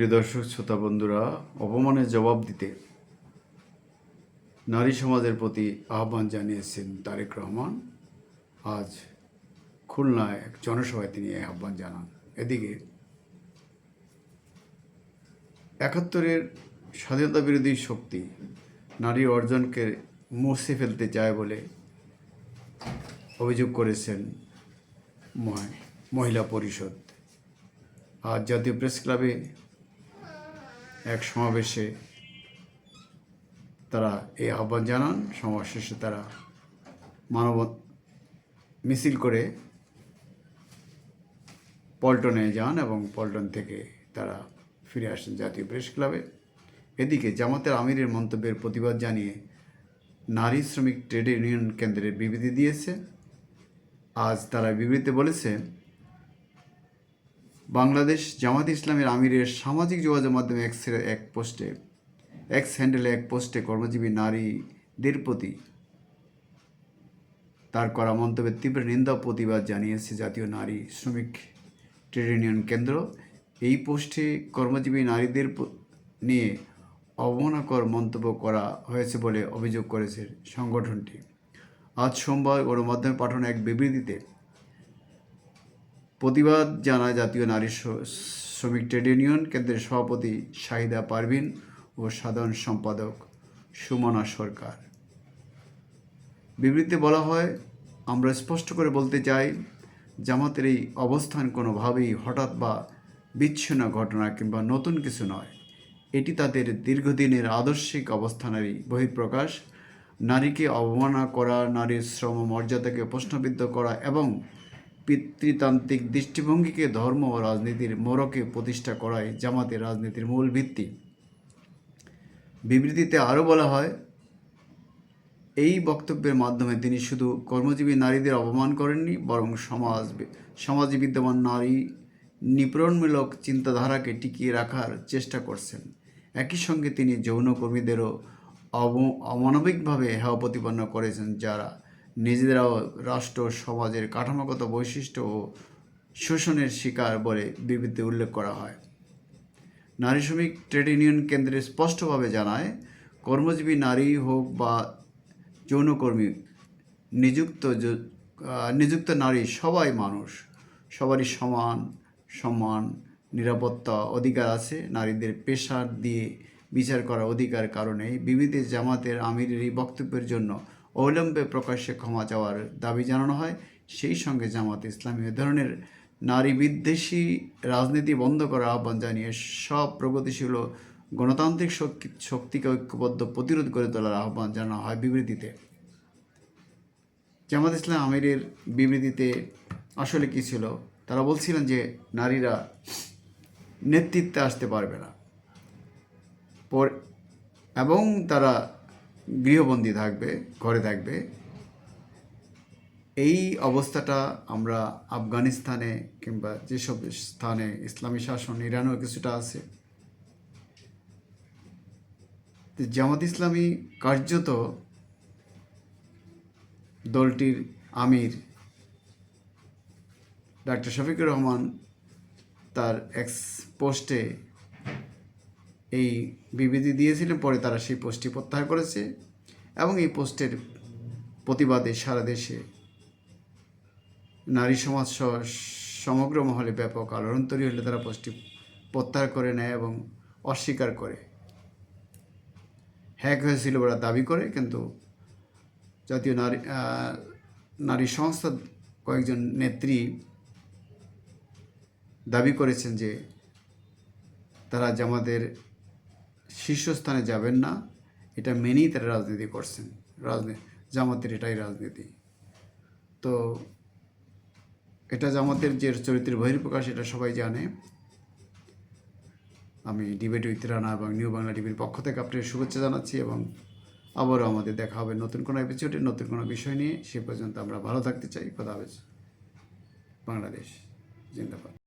প্রিয় দর্শক, শ্রোতা বন্ধুরা, অপমানের জবাব দিতে নারী সমাজের প্রতি আহ্বান জানিয়েছেন তারেক রহমান। আজ খুলনায় এক জনসভায় তিনি এই আহ্বান জানান। এদিকে একাত্তরের স্বাধীনতা বিরোধী শক্তি নারী অর্জনকে মুছে ফেলতে চায় বলে অভিযোগ করেছেন মহিলা পরিষদ। আজ জাতীয় প্রেস ক্লাবে এক সমাবেশে তারা এই আহ্বান জানান। সমাবেশ শেষে তারা মানব মিছিল করে পল্টনে যান এবং পল্টন থেকে তারা ফিরে আসেন জাতীয় প্রেস ক্লাবে। এদিকে জামাতের আমিরের মন্তব্যের প্রতিবাদ জানিয়ে নারী শ্রমিক ট্রেড ইউনিয়ন কেন্দ্রের বিবৃতি দিয়েছে। আজ তারা বিবৃতিতে বলেছে বাংলাদেশ জামাত ইসলামের আমিরের সামাজিক যোগাযোগ মাধ্যমে এক্সের এক পোস্টে এক্স হ্যান্ডেলে এক পোস্টে কর্মজীবী নারীদের প্রতি তার করা মন্তব্যের তীব্র নিন্দা প্রতিবাদ জানিয়েছে জাতীয় নারী শ্রমিক ট্রেড ইউনিয়ন কেন্দ্র। এই পোস্টে কর্মজীবী নারীদের নিয়ে অবমাননাকর মন্তব্য করা হয়েছে বলে অভিযোগ করেছে সংগঠনটি। আজ সোমবার গণমাধ্যমে পাঠানো এক বিবৃতিতে প্রতিবাদ জানায় জাতীয় নারী শ্রমিক ট্রেড ইউনিয়ন কেন্দ্রের সভাপতি শাহিদা পারভিন ও সাধারণ সম্পাদক সুমনা সরকার। বিবৃতিতে বলা হয়, আমরা স্পষ্ট করে বলতে চাই, জামাতের এই অবস্থান কোনোভাবেই হঠাৎ বা বিচ্ছিন্ন ঘটনা কিংবা নতুন কিছু নয়। এটি তাদের দীর্ঘদিনের আদর্শিক অবস্থানেরই বহিঃপ্রকাশ। নারীকে অবমাননা করা, নারীর শ্রম মর্যাদাকে প্রশ্নবিদ্ধ করা এবং পিতৃতান্ত্রিক দৃষ্টিভঙ্গিকে ধর্ম ও রাজনীতির মোড়কে প্রতিষ্ঠা করাই জামাতের রাজনীতির মূল ভিত্তি। বিবৃতিতে আরও বলা হয়, এই বক্তব্যের মাধ্যমে তিনি শুধু কর্মজীবী নারীদের অপমান করেননি, বরং সমাজ, সমাজে বিদ্যমান নারী নিপীড়নমূলক চিন্তাধারাকে টিকিয়ে রাখার চেষ্টা করছেন। একই সঙ্গে তিনি যৌনকর্মীদেরও অব, অমানবিকভাবে হেয় প্রতিপন্ন করেছেন, যারা নিজেরাও রাষ্ট্র, সমাজের কাঠামোগত বৈশিষ্ট্য ও শোষণের শিকার বলে বিবৃতিতে উল্লেখ করা হয়। নারী শ্রমিক ট্রেড ইউনিয়ন কেন্দ্রে স্পষ্টভাবে জানায়, কর্মজীবী নারী হোক বা যৌনকর্মী, নিযুক্ত নিযুক্ত নারী সবাই মানুষ, সবারই সমান সম্মান, নিরাপত্তা অধিকার আছে। নারীদের পেশার দিয়ে বিচার করার অধিকার কারণে বিবিধ জামাতের আমিরের এই বক্তব্যের জন্য অবিলম্বে প্রকাশ্যে ক্ষমা চাওয়ার দাবি জানানো হয়। সেই সঙ্গে জামাত ইসলামী ধরনের নারী বিদ্বেষী রাজনীতি বন্ধ করার আহ্বান জানিয়ে সব প্রগতিশীল গণতান্ত্রিক শক্তি, শক্তিকে ঐক্যবদ্ধ প্রতিরোধ করে তোলার আহ্বান জানানো হয় বিবৃতিতে। জামাত ইসলাম আমিরের বিবৃতিতে আসলে কী ছিল? তারা বলছিলেন যে নারীরা নেতৃত্বে আসতে পারবে না। পর এবং তারা গৃহবন্দী থাকবে, ঘরে থাকবে। এই অবস্থাটা আমরা আফগানিস্তানে কিংবা যেসব স্থানে ইসলামী শাসন ইরানেও কিছুটা আছে। জামাত ইসলামী কার্যত দলটির আমির ডাক্তার শফিকুর রহমান তার এক্স পোস্টে এই বিবৃতি দিয়েছিলেন, পরে তারা সেই পোস্টটি প্রত্যাহার করেছে এবং এই পোস্টের প্রতিবাদে সারা দেশে নারী সমাজ সহ সমগ্র মহলে ব্যাপক আলোড়ন তৈরি হলে তারা পোস্টটি প্রত্যাহার করে নেয় এবং অস্বীকার করে। হ্যাক হয়েছিল ওরা দাবি করে, কিন্তু জাতীয় নারী নারী সংস্থার কয়েকজন নেত্রী দাবি করেছেন যে তারা জামাতের শীর্ষস্থানে যাবেন না। এটা মেনেই তারা রাজনীতি করছেন। রাজনীতি, জামাতের এটাই রাজনীতি। তো এটা জামাতের যে চরিত্রের বহির্প্রকাশ এটা সবাই জানে। আমি ডিবেট উইথ রানা এবং নিউ বাংলা টিভির পক্ষ থেকে আপনার শুভেচ্ছা জানাচ্ছি এবং আবারও আমাদের দেখা হবে নতুন কোনো এপিসোডে নতুন কোনো বিষয় নিয়ে। সে পর্যন্ত আমরা ভালো থাকতে চাই। কথা হবে বাংলাদেশ, জিন্দাবাদ।